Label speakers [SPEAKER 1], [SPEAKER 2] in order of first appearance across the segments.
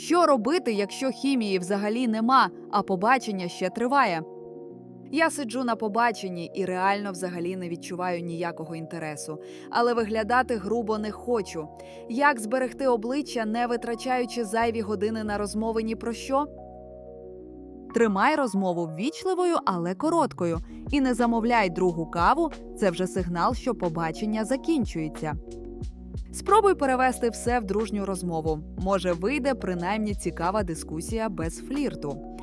[SPEAKER 1] Що робити, якщо хімії взагалі нема, а побачення ще триває? Я сиджу на побаченні і реально взагалі не відчуваю ніякого інтересу, але виглядати грубо не хочу. Як зберегти обличчя, не витрачаючи зайві години на розмови ні про що? Тримай розмову ввічливою, але короткою, і не замовляй другу каву. Це вже сигнал, що побачення закінчується. Спробуй перевести все в дружню розмову. Може, вийде принаймні цікава дискусія без флірту.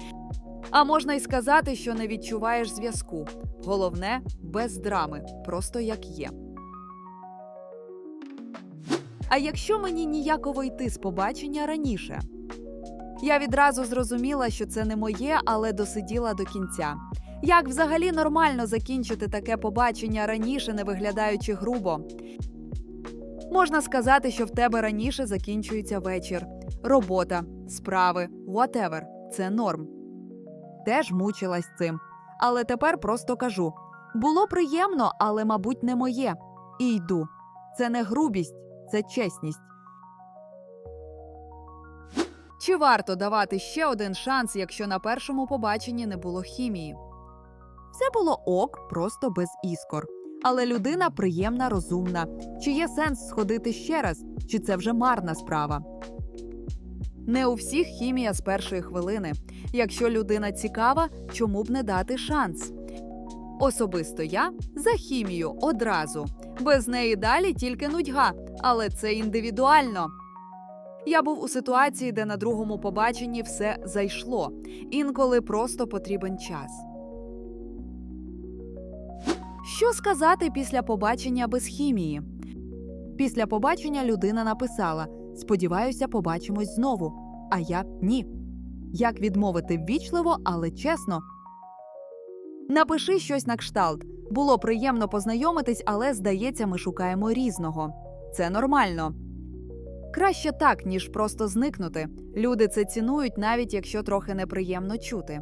[SPEAKER 1] А можна й сказати, що не відчуваєш зв'язку. Головне без драми, просто як є. А якщо мені ніяково йти з побачення раніше? Я відразу зрозуміла, що це не моє, але досиділа до кінця. Як взагалі нормально закінчити таке побачення раніше, не виглядаючи грубо? Можна сказати, що в тебе раніше закінчується вечір, робота, справи, whatever. Це норм. Теж мучилась цим. Але тепер просто кажу: було приємно, але, мабуть, не моє. І йду. Це не грубість, це чесність. Чи варто давати ще один шанс, якщо на першому побаченні не було хімії? Все було ок, просто без іскор. Але людина приємна, розумна. Чи є сенс сходити ще раз, чи це вже марна справа? Не у всіх хімія з першої хвилини. Якщо людина цікава, чому б не дати шанс? Особисто я за хімію одразу. Без неї далі тільки нудьга, але це індивідуально. Я був у ситуації, де на другому побаченні все зайшло. Інколи просто потрібен час. Що сказати після побачення без хімії? Після побачення людина написала: Сподіваюся, побачимось знову. А я ні. Як відмовити ввічливо, але чесно. Напиши щось на кшталт. Було приємно познайомитись, але здається, ми шукаємо різного. Це нормально. Краще так, ніж просто зникнути. Люди це цінують, навіть якщо трохи неприємно чути.